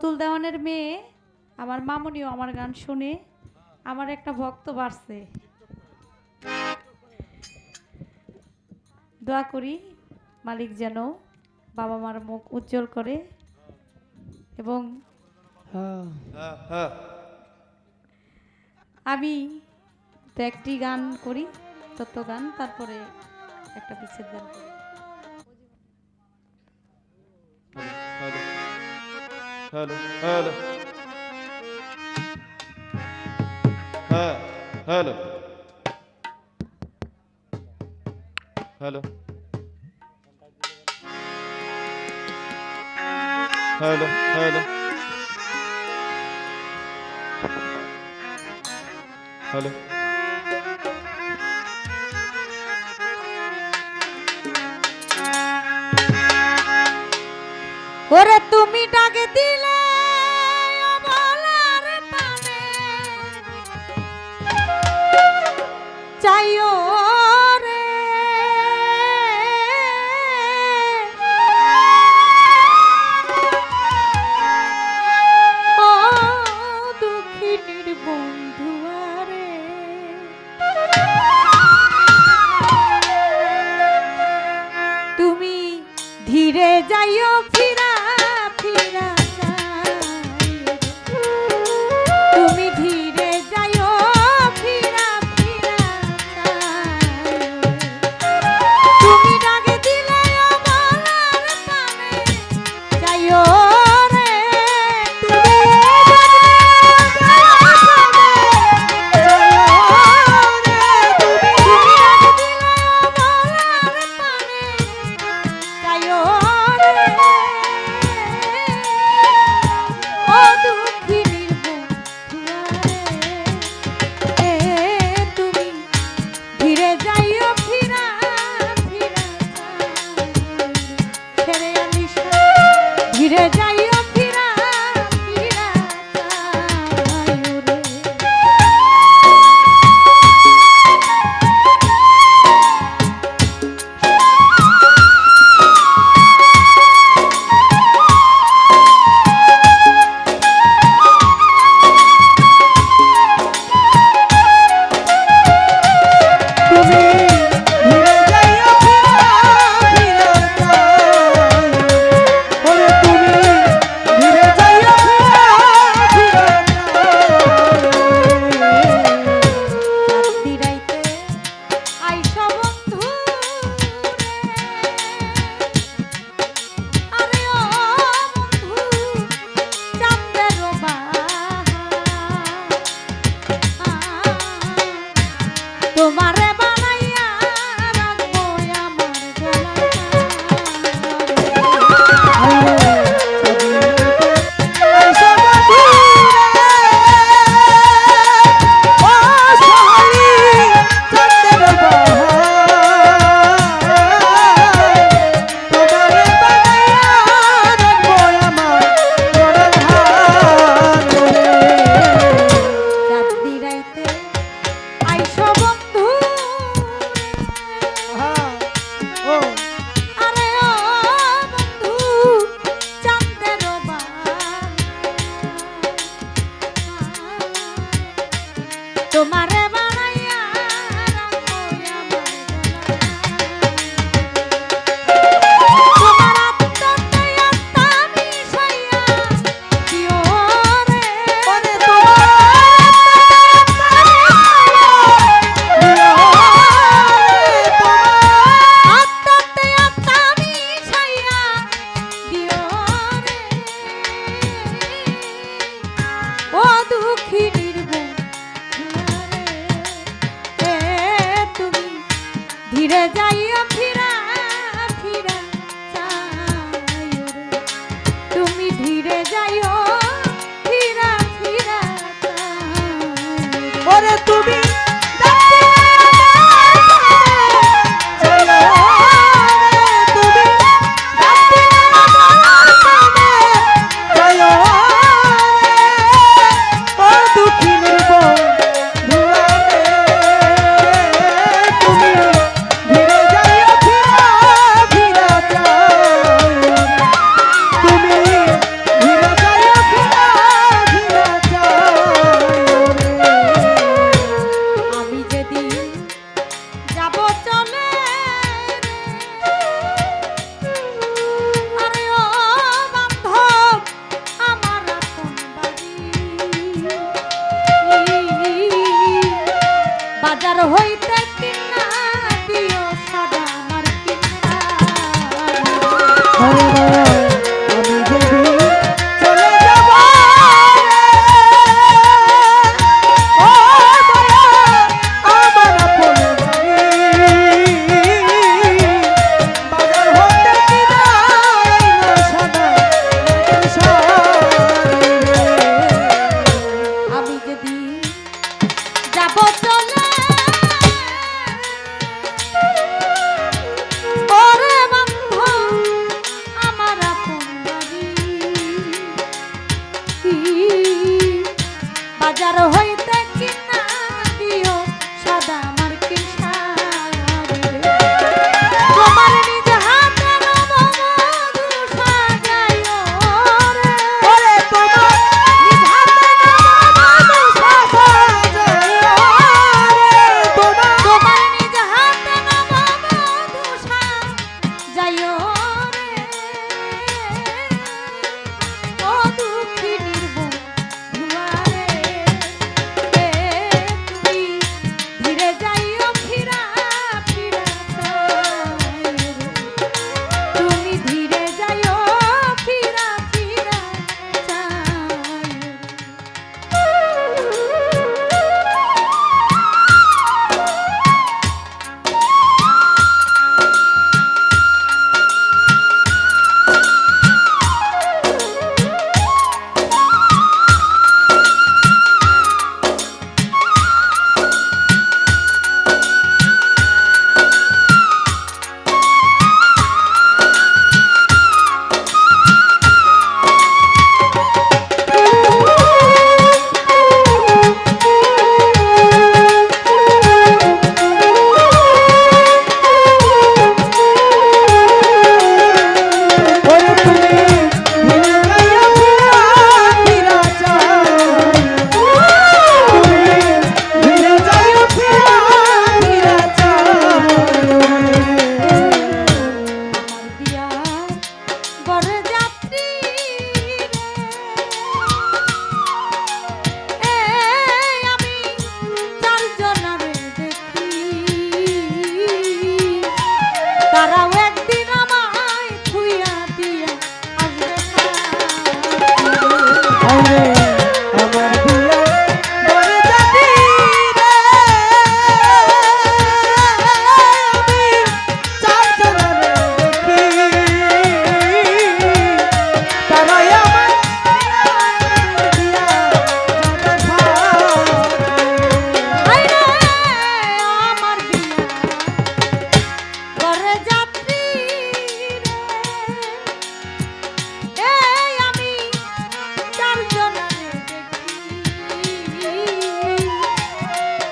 তুল দেওয়ানের মেয়ে, আমার মামনিও আমার গান শুনে আমার একটা ভক্ত বাড়ছে। দোয়া করি মালিক যেন বাবা মার মুখ উজ্জ্বল করে এবং আমি তো একটি গান করি, তত্ত্ব গান, তারপরে একটা বিচ্ছেদ গান করি। Hele hele. He hele. Hele. Hele hele. Hele. ওরে তুমি ডাকে দিলা ফিরে যাই tomar তুমি বাজার হইতে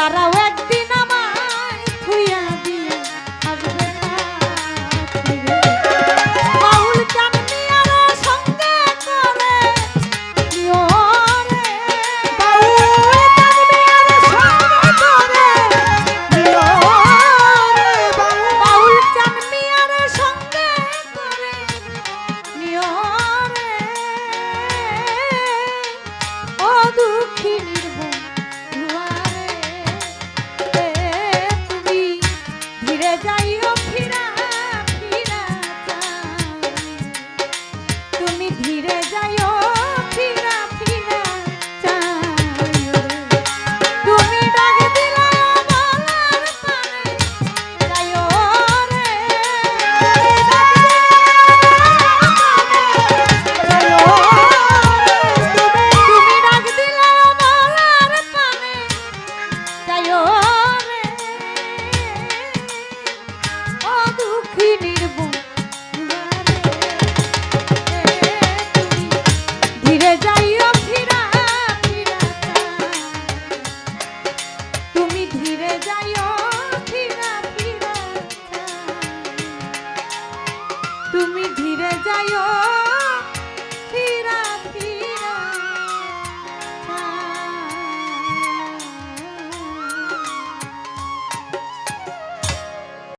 Tarawet. ধীরে যাই